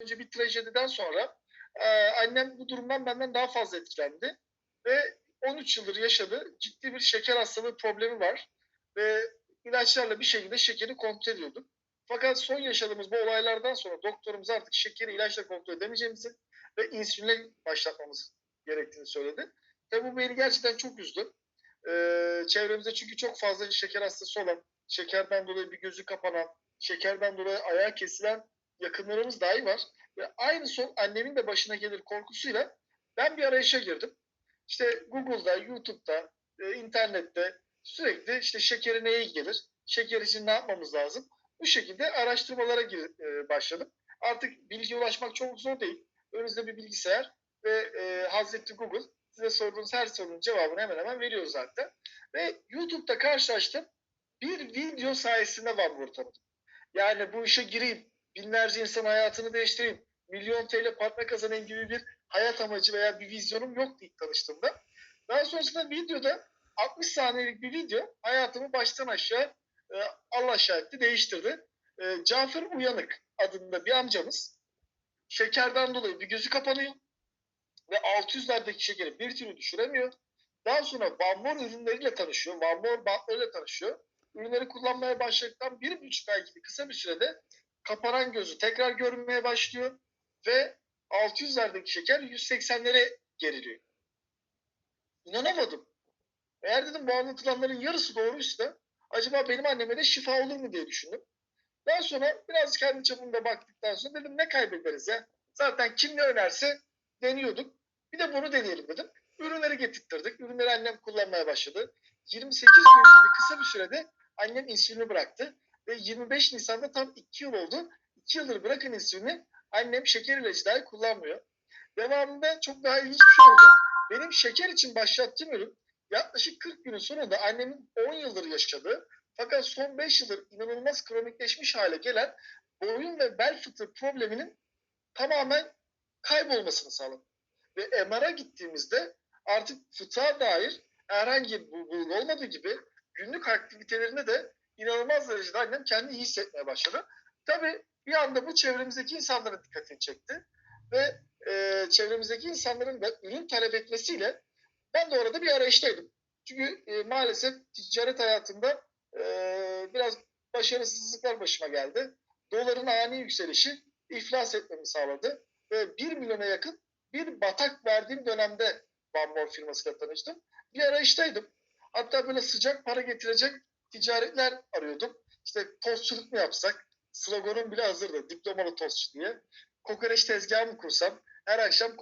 önce bir trajediden sonra e, annem bu durumdan benden daha fazla etkilendi. Ve 13 yıldır yaşadığı ciddi bir şeker hastalığı problemi var. Ve ilaçlarla bir şekilde şekeri kontrol ediyorduk. Fakat son yaşadığımız bu olaylardan sonra doktorumuz artık şekeri ilaçla kontrol edemeyeceğimizi ve insüline başlatmamız gerektiğini söyledi. Tabi bu beni gerçekten çok üzdü. Ee, çevremizde çünkü çok fazla şeker hastası olan, şekerden dolayı bir gözü kapanan, şekerden dolayı ayağı kesilen yakınlarımız dahi var. Ve aynı son annemin de başına gelir korkusuyla ben bir arayışa girdim. İşte Google'da, YouTube'da, e, internette sürekli işte şekeri neye gelir, şeker için ne yapmamız lazım? Bu şekilde araştırmalara gir, e, başladım. Artık bilgiye ulaşmak çok zor değil. Önünüzde bir bilgisayar ve e, Hazreti Google size sorduğunuz her sorunun cevabını hemen hemen veriyor zaten. Ve YouTube'da karşılaştım. Bir video sayesinde Van Gogh tanıdım. Yani bu işe gireyim, binlerce insan hayatını değiştireyim, milyon TL para kazanayım gibi bir hayat amacı veya bir vizyonum yoktu ilk tanıştığımda. Daha sonrasında videoda 60 saniyelik bir video hayatımı baştan aşağı e, Allah şahitli değiştirdi. E, Cafer Uyanık adında bir amcamız şekerden dolayı bir gözü kapanıyor ve 600'lerdeki şekeri bir türlü düşüremiyor. Daha sonra Van Mor ürünleriyle tanışıyor. Van Mor bantlarıyla tanışıyor. Ürünleri kullanmaya başladıktan bir buçuk ay gibi kısa bir sürede kapanan gözü tekrar görünmeye başlıyor ve 600'lerdeki şeker 180'lere geriliyor. İnanamadım. Eğer dedim bu anlatılanların yarısı doğruysa acaba benim anneme de şifa olur mu diye düşündüm. Daha sonra biraz kendi çapımda baktıktan sonra dedim ne kaybederiz ya. Zaten kim ne önerse deniyorduk. Bir de bunu deneyelim dedim. Ürünleri getirttirdik. Ürünleri annem kullanmaya başladı. 28 gün gibi kısa bir sürede annem insülini bıraktı. Ve 25 Nisan'da tam 2 yıl oldu. 2 yıldır bırakın insülini annem şeker ilacı dahi kullanmıyor. Devamında çok daha ilginç bir şey oldu. Benim şeker için başlattığım ürün yaklaşık 40 günün sonunda annemin 10 yıldır yaşadığı fakat son 5 yıldır inanılmaz kronikleşmiş hale gelen boyun ve bel fıtığı probleminin tamamen kaybolmasını sağladı. Ve MR'a gittiğimizde artık fıtığa dair herhangi bir bulgu olmadığı gibi günlük aktivitelerinde de inanılmaz derecede annem kendini iyi hissetmeye başladı. Tabii bir anda bu çevremizdeki insanların dikkatini çekti. Ve e, çevremizdeki insanların da ürün talep etmesiyle ben de orada bir arayıştaydım. Çünkü e, maalesef ticaret hayatında e, biraz başarısızlıklar başıma geldi. Doların ani yükselişi iflas etmemi sağladı. Ve 1 milyona yakın bir batak verdiğim dönemde Van Mor firmasıyla tanıştım. Bir arayıştaydım. Hatta böyle sıcak para getirecek ticaretler arıyordum. İşte tostçuluk mu yapsak? Sloganım bile hazırdı. Diplomalı tostçu diye. Kokoreç tezgahı mı kursam? Her akşam